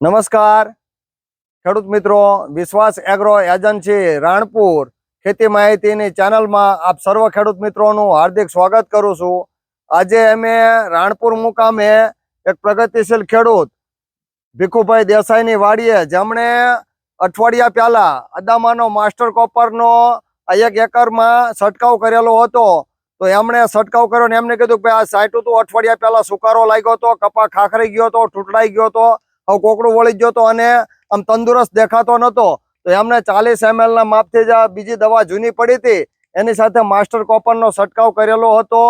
નમસ્કાર. ખેડૂત મિત્રો, વિશ્વાસ એગ્રો એજન્સી રાણપુર ખેતી માહિતીની ચેનલમાં આપ સર્વ ખેડૂત મિત્રોનું હાર્દિક સ્વાગત કરું છું. આજે અમે રાણપુર મુકામે એક પ્રગતિશીલ ખેડૂત ભીખુભાઈ દેસાઈની વાડીએ, જેમણે અઠવાડિયા પહેલાં અદામાનો માસ્ટર કોપરનો એક એકરમાં છંટકાવ કરેલો હતો. તો એમણે છંટકાવ કર્યો ને એમને કીધું કે આ સાઈટું તો અઠવાડિયા પહેલા સુકારો લાગ્યો હતો કપા ખાખરી ગયો હતો ઠૂંટડાઈ ગયો હતો. હવે કોકડું વળી ગયો તો અને આમ તંદુરસ્ત દેખાતો નતો. તો એમને ચાલીસ એમએલ ના માપથી જ બીજી દવા જૂની પડી હતી. એની સાથે માસ્ટર કોપર નો છંટકાવ કરેલો હતો.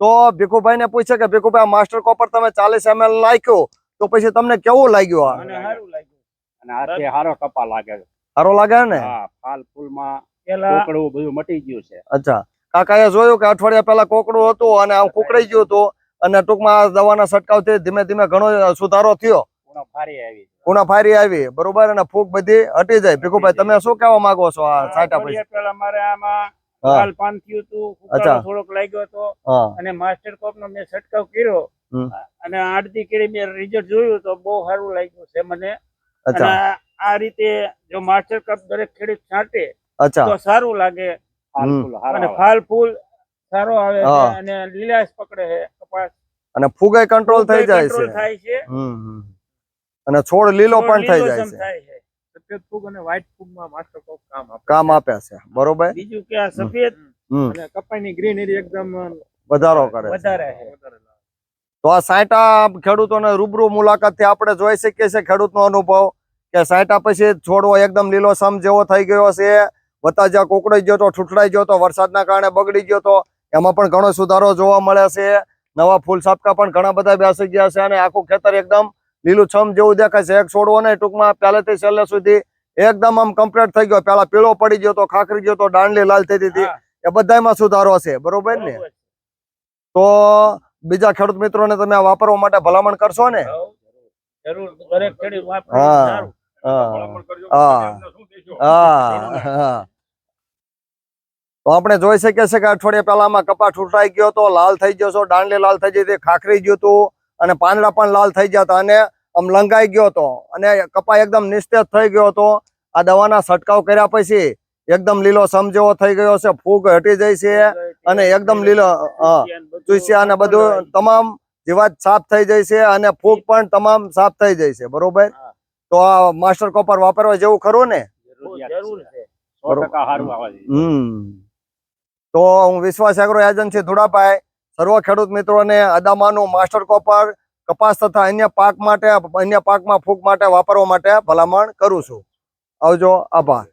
તો ભીખુભાઈ ને પૂછે કે ભીખુભાઈ આ માસ્ટર કોપર તમે ચાલીસ એમએલ નાખ્યું? તો પછી તમને કેવું લાગ્યું આ? સારું લાગ્યું. અને હાથે હારો કપા લાગે સારો લાગે ને? ફાલ ફૂલમાં કોકડું બધું મટી ગયું છે. અચ્છા. કાકાએ જોયું કે અઠવાડિયા પહેલા કોકડું હતું અને આમ કુકડાઈ ગયું હતું. અને ટૂંકમાં આ દવાના છંટકાવથી ધીમે ધીમે ઘણો સુધારો થયો. પૂર્ણ ફારી આવી કુણા ફારી આવી બરોબર અને ફૂગ બધી હટી જાય. ભીખુભાઈ તમે શું કહેવા માંગો છો આ સાટા પછી? પેલા મારે આમાં હા. પાન થયું હતું થોડોક લાગ્યો હતો અને માસ્ટર કોપ નો મેં છંટકાવ કર્યો. અને આડતી કેળી મેં રિઝલ્ટ જોયું તો બહુ સારું લાગ્યું છે મને. અને આ રીતે જો માસ્ટર કપ દરેક ખેડૂત છાંટે તો સારું લાગે. અને ફાલ ફૂલ સારો આવે અને લીલાશ પકડે છે કપાસ. અને ફૂગે કંટ્રોલ થઈ જાય છે. થાય છે. અને છોડ લીલો પણ થઈ જાય છે. સફેદ ફૂગ અને વ્હાઈટ ફૂગમાં માસ્ટર કોક કામ આપે કામ આપે છે. બરોબર? બીજું કે આ સફેદ અને કપાઈની ગ્રીનરી એકદમ વધારો કરે વધારે છે. તો આ સાયટા ખેડૂતોને રૂબરૂ મુલાકાતથી આપણે જોઈ શકીએ છીએ ખેડૂતનો અનુભવ કે સાયટા પછી છોડવો એકદમ લીલોસમ જેવો થઈ ગયો છે. વત્તા જ્યાં કોકડાઈ ગયો તો ઠૂઠડાઈ ગયો તો વરસાદના કારણે બગડી ગયો તો એમાં પણ ઘણો સુધારો જોવા મળે છે. નવા ફૂલ સાપકા પણ ઘણા બધા બેસી ગયા છે અને આખું ખેતર એકદમ લીલુંછમ જેવું દેખાય છે. એક છોડવો નહીં ટૂંકમાં પહેલેથી છેલ્લે સુધી એકદમ આમ કમ્પ્લીટ થઈ ગયો. પેલા પીળો પડી ગયો તો ખાખરી ગયો તો દાંડલી લાલ થઈ હતી. એ બધામાં સુધારો છે. બરોબર ને? તો બીજા ખેડૂત મિત્રોને તમે વાપરવા માટે ભલામણ કરશો ને? હા. હા હા. હા. હા. તો આપણે જોઈ શકીએ છીએ કે અઠવાડિયા પેલામાં કપા છૂટાઈ ગયો તો લાલ થઈ ગયો છો. દાંડલી લાલ થઈ જતી ખાખરી ગયું હતું અને પાંદડા પણ લાલ થઈ ગયા હતા. અને આમ લંગાઈ ગયો હતો. અને કપા એકદમ નિસ્તેજ થઈ ગયો હતો. આ દવાના છંટકાવ કર્યા પછી એકદમ લીલો સમજેવો થઈ ગયો છે. ફૂગ હટી જાય છે અને એકદમ લીલો ચૂસ્યા અને બધું તમામ જીવાત સાફ થઈ જાય છે અને ફૂગ પણ તમામ સાફ થઈ જાય છે. બરોબર? તો આ માસ્ટર કોપર વાપરવા જેવું ખરું ને? તો હું વિશ્વાસ એગ્રો એજન્સી ધુડાભાઈ સર્વ ખેડૂત મિત્રોને અદામાનું માસ્ટર કોપર કપાસ તથા અન્ય પાક માટે, અન્ય પાકમાં ફૂગ માટે વાપરવા માટે ભલામણ કરું છું. આવજો, આભાર.